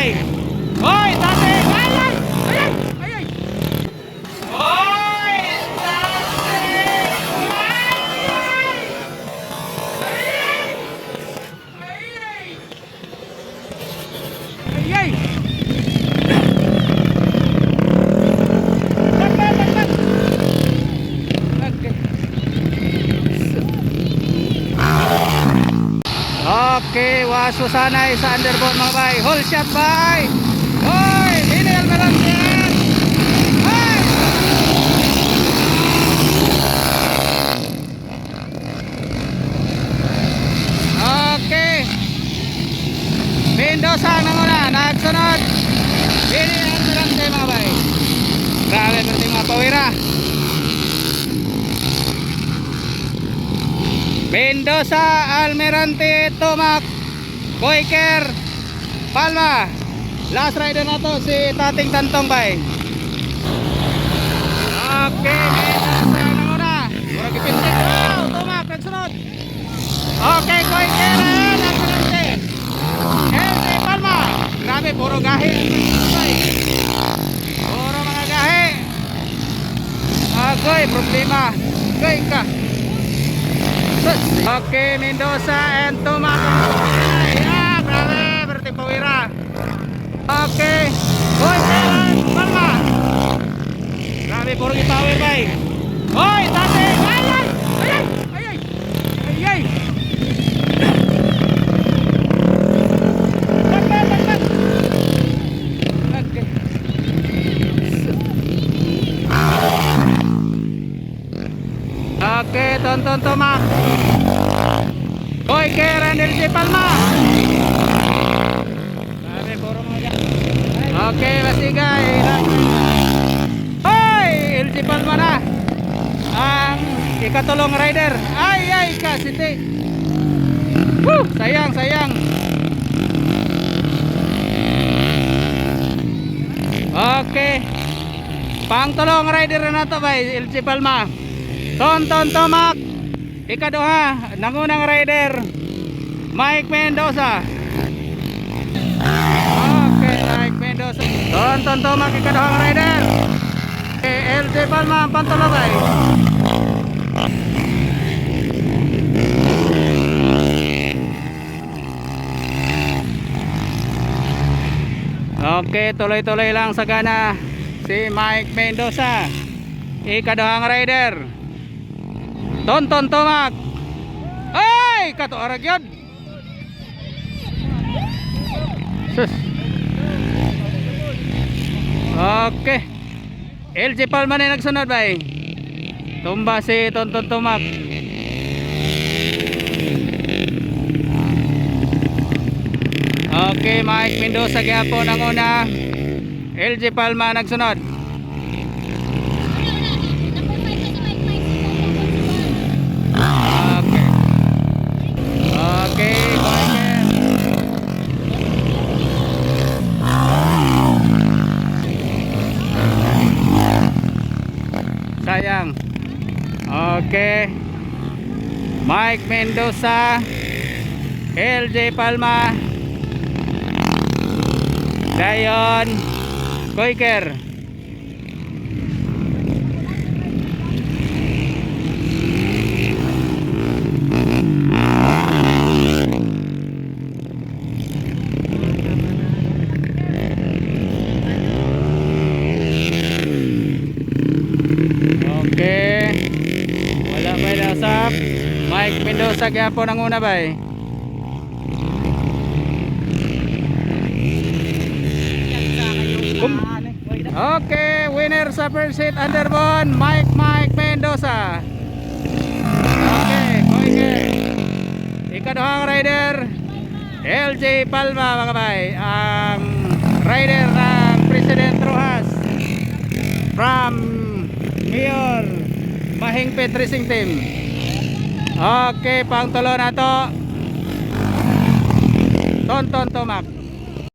bay. Okay, waso sanay sa underboard mga bay. Hold shot bay. Hoy, yan. Hoy! Okay. Mendoza na muna, nagsunod. Lang kayo mga bay. Grabe, berarti mga pawira. Mendoza, Almirante, Tomac, Boyker, Palma. Last rider na to si Tating Tantong bay. Okay, Mendoza na muna. Murag ipintik. Oh, Tomac, nagsunod. Okay, Boyker, Almirante. Henry Palma. Grabe, puro gahe. Puro mga gahe. Agoy, problema. Goy ka. Okay, Mendoza and Tomaco. Yeah, grabe, berarti pawira. Okay. Hoy, Kailan, Palma. Grabe, puro ipawir, bay. Hoy, tate! Ay, ay! Ay, ay! Ay, ay! Ay, ay! Tag, tag, tag, tag. Okay. Okay, tonton tomak. Hoy, Karen LG Palma. Sabi, puro mga. Okay, masigay. Hoy, LG Palma na. Ang ikatulong rider. Ay, ay, kasiti. Woo, sayang, sayang. Okay. Pangtulong rider na to ba, LG Palma. Tonton Tomak. Ikaduha Nangunang rider. Mike Mendoza. Okay Mike Mendoza. Tonton Tomak Ikaduhang rider. LJ Palma pantulogay Okay tuloy-tuloy lang sa gana Si Mike Mendoza. Ikaduhang rider Tonton Tomak. Ay, kato arag yun. Sus. Okay. LG Palma na nagsunod ba eh. Tumba si Tonton Tomak. Okay, Mike Mendoza kaya po ng una. LG Palma nagsunod. Okay. Okay, Michael. Sayang. Okay. Mike Mendoza. LJ Palma. Dayon. Koiker. Mike Mendoza kaya po nang una ba eh. Okay, winner sa first hit underbone, Mike Mike Mendoza. Okay, okay. Ikaduhang rider, LJ Palma mga bay. Ang rider ng President Rojas from Mayor Mahingpit Racing Team. Okay, pang tulo na to. Tonton Tomak.